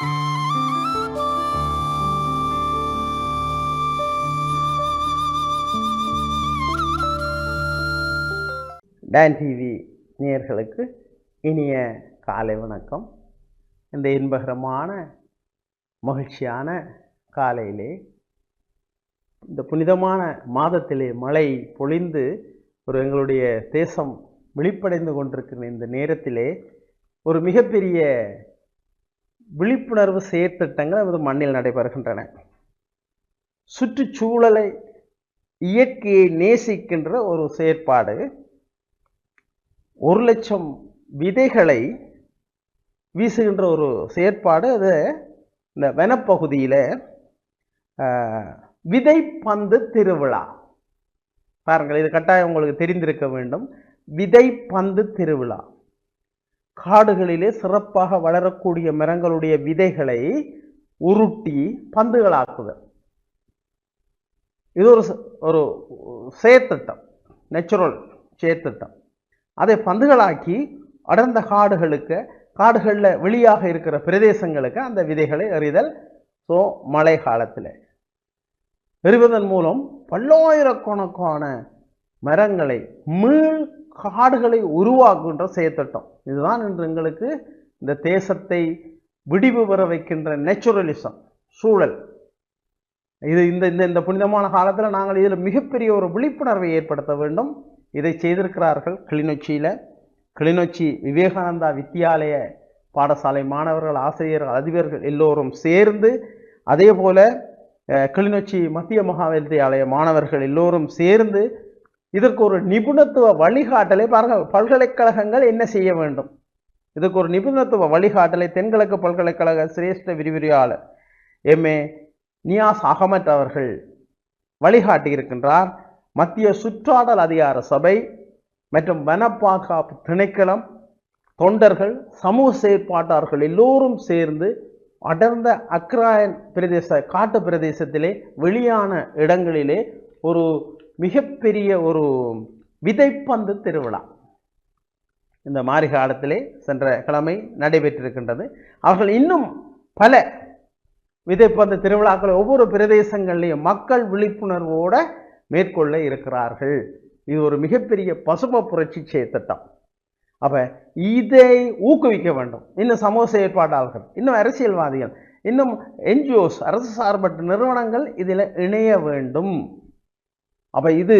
Don TV நேயர்களுக்கு இனிய காலை வணக்கம். இந்த இன்பகரமான மகிழ்ச்சியான காலையிலே இந்த புனிதமான மாதத்திலே மழை பொழிந்து ஒரு எங்களுடைய தேசம் விழிப்படைந்து கொண்டிருக்கிற இந்த நேரத்திலே ஒரு மிகப்பெரிய விழிப்புணர்வு செயற்திட்டங்கள் நமது மண்ணில் நடைபெறுகின்றன. சுற்றுச்சூழலை இயற்கையை நேசிக்கின்ற ஒரு செயற்பாடு. ஒரு லட்சம் விதைகளை வீசுகின்ற ஒரு செயற்பாடு. அது இந்த வனப்பகுதியில் விதை பந்து திருவிழா. பாருங்கள் இது கட்டாயம் உங்களுக்கு தெரிந்திருக்க வேண்டும். விதை பந்து திருவிழா. காடுகளிலே சிறப்பாக வளரக்கூடிய மரங்களுடைய விதைகளை உருட்டி பந்துகளாக்குதல் இது ஒரு ஒரு செயற்திட்டம் நேச்சுரல் செயற்திட்டம். அதை பந்துகளாக்கி அடர்ந்த காடுகளுக்கு காடுகளில் வெளியாக இருக்கிற பிரதேசங்களுக்கு அந்த விதைகளை எறிதல் ஸோ மழை காலத்தில். எறிவதன் மூலம் பல்லாயிரக்கணக்கான மரங்களை மீள் காடுகளை உருவாக்குகின்ற செயற்திட்டம். இதுதான் இன்று எங்களுக்கு இந்த தேசத்தை விடிவு பெற வைக்கின்ற நேச்சுரலிசம் சூழல். இது இந்த இந்த இந்த புனிதமான காலத்தில் நாங்கள் இதில் மிகப்பெரிய ஒரு விழிப்புணர்வை ஏற்படுத்த வேண்டும். இதை செய்திருக்கிறார்கள் கிளிநொச்சியில். கிளிநொச்சி விவேகானந்தா வித்தியாலய பாடசாலை மாணவர்கள் ஆசிரியர்கள் அதிபர்கள் எல்லோரும் சேர்ந்து அதே போல கிளிநொச்சி மத்திய மகாவித்தியாலய மாணவர்கள் எல்லோரும் சேர்ந்து இதற்கு ஒரு நிபுணத்துவ வழிகாட்டலை பாருங்கள். பல்கலைக்கழகங்கள் என்ன செய்ய வேண்டும்? இதுக்கு ஒரு நிபுணத்துவ வழிகாட்டலை தென்கிழக்கு பல்கலைக்கழக சிரேஷ்ட விரிவுரையாளர் எம்ஏ நியாஸ் அகமத் அவர்கள் வழிகாட்டி இருக்கின்றார். மத்திய சுற்றாடல் அதிகார சபை மற்றும் வனப்பாதுகாப்பு திணைக்களம் தொண்டர்கள் சமூக செயற்பாட்டாளர்கள் எல்லோரும் சேர்ந்து அடர்ந்த அக்ராயன் பிரதேச காட்டு பிரதேசத்திலே வெளியான இடங்களிலே ஒரு மிகப்பெரிய ஒரு விதைப்பந்து திருவிழா. இந்த மாரி காலத்திலே சென்ற கிழமை நடைபெற்றிருக்கின்றது. அவர்கள் இன்னும் பல விதைப்பந்து திருவிழாக்களை ஒவ்வொரு பிரதேசங்கள்லையும் மக்கள் விழிப்புணர்வோட மேற்கொள்ள இருக்கிறார்கள். இது ஒரு மிகப்பெரிய பசும புரட்சி செயற்திட்டம் அப்ப இதை ஊக்குவிக்க வேண்டும். இன்னும் சமூக செயற்பாட்டாளர்கள் இன்னும் அரசியல்வாதிகள் இன்னும் என்ஜிஓஸ் அரசு சார்பற்ற நிறுவனங்கள் இதில் இணைய வேண்டும். அப்போ இது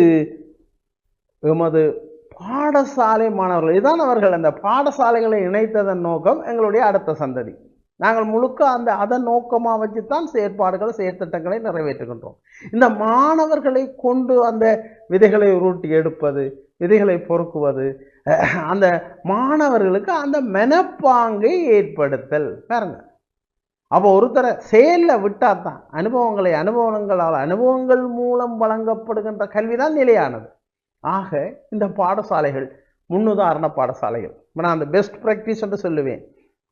எமது பாடசாலை மாணவர்கள் இதுதான் அவர்கள் அந்த பாடசாலைகளை இணைத்ததன் நோக்கம் எங்களுடைய அடுத்த சந்ததி. நாங்கள் முழுக்க அந்த அதன் நோக்கமாக வச்சு தான் செயற்பாடுகள் செயற்திட்டங்களை நிறைவேற்றுகின்றோம். இந்த மாணவர்களை கொண்டு அந்த விதைகளை உருட்டி எடுப்பது விதைகளை பொறுக்குவது அந்த மாணவர்களுக்கு அந்த மனப்பாங்கை ஏற்படுத்தல். பாருங்கள் அப்போ ஒருத்தரை செயலில் விட்டால் தான் அனுபவங்களை அனுபவங்களால் அனுபவங்கள் மூலம் வழங்கப்படுகின்ற கல்வி தான் நிலையானது. ஆக இந்த பாடசாலைகள் முன்னுதாரண பாடசாலைகள் நான் அந்த பெஸ்ட் ப்ராக்டிஸ் என்று சொல்லுவேன்.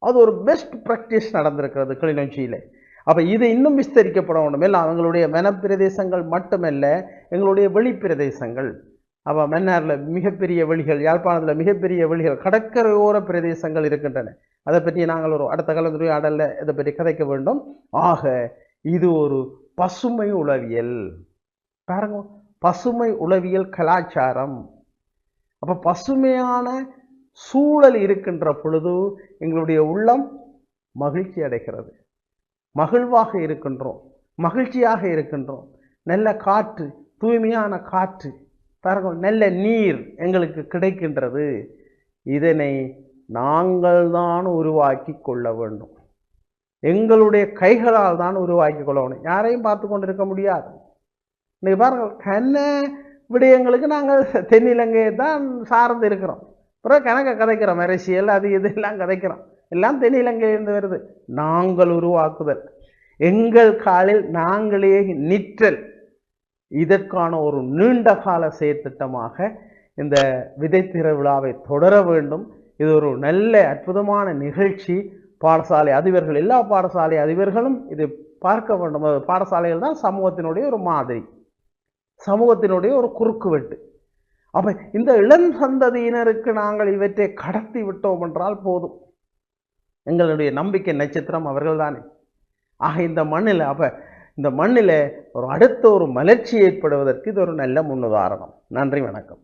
அது ஒரு பெஸ்ட் ப்ராக்டிஸ் நடந்திருக்கிறது கிளிநொச்சியில். அப்போ இது இன்னும் விஸ்தரிக்கப்பட வேண்டும். இல்லை அவங்களுடைய வனப்பிரதேசங்கள் மட்டுமல்ல எங்களுடைய வெளிப்பிரதேசங்கள். அப்போ மன்னாரில் மிகப்பெரிய வெளிகள் யாழ்ப்பாணத்தில் மிகப்பெரிய வெளிகள் கடற்கரையோர பிரதேசங்கள் இருக்கின்றன. அதை பற்றி நாங்கள் ஒரு அடுத்த கலந்துரையாடலில் இதை பற்றி கதைக்க வேண்டும். ஆக இது ஒரு பசுமை உளவியல். பாருங்க பசுமை உளவியல் கலாச்சாரம். அப்போ பசுமையான சூழல் இருக்கின்ற பொழுது எங்களுடைய உள்ளம் மகிழ்ச்சி அடைகிறது. மகிழ்வாக இருக்கின்றோம் மகிழ்ச்சியாக இருக்கின்றோம். நல்ல காற்று தூய்மையான காற்று. பாருங்கள் நல்ல நீர் எங்களுக்கு கிடைக்கின்றது. இதனை நாங்கள் தான் உருவாக்கி கொள்ள வேண்டும். எங்களுடைய கைகளால் தான் உருவாக்கி கொள்ள வேண்டும். யாரையும் பார்த்து கொண்டிருக்க முடியாது. இன்னைக்கு பாருங்கள் கண்ண விடயங்களுக்கு நாங்கள் தென்னிலங்கையை தான் சார்ந்து இருக்கிறோம். அப்புறம் கணக்கை கதைக்கிறோம் அரசியல் அது இதெல்லாம் கதைக்கிறோம். எல்லாம் தென்னிலங்கையிலிருந்து வருது. நாங்கள் உருவாக்குதல். எங்கள் காலில் நாங்களே நிற்றல். இதற்கான ஒரு நீண்ட கால செயற்திட்டமாக இந்த விதை திருவிழாவை தொடர வேண்டும். இது ஒரு நல்ல அற்புதமான நிகழ்ச்சி. பாடசாலை அதிபர்கள் எல்லா பாடசாலை அதிபர்களும் இது பார்க்க வேண்டும். பாடசாலைகள் தான் சமூகத்தினுடைய ஒரு மாதிரி. சமூகத்தினுடைய ஒரு குறுக்குவெட்டு. அப்ப இந்த இளம் சந்ததியினருக்கு நாங்கள் இவற்றை கடத்தி விட்டோம் என்றால் போதும். எங்களுடைய நம்பிக்கை நட்சத்திரம் அவர்கள் தானே ஆக இந்த மண்ணில் அப்போ இந்த மண்ணில் ஒரு அடுத்த ஒரு மலர்ச்சி ஏற்படுவதற்கு இது ஒரு நல்ல முன்னுதாரணம். நன்றி வணக்கம்.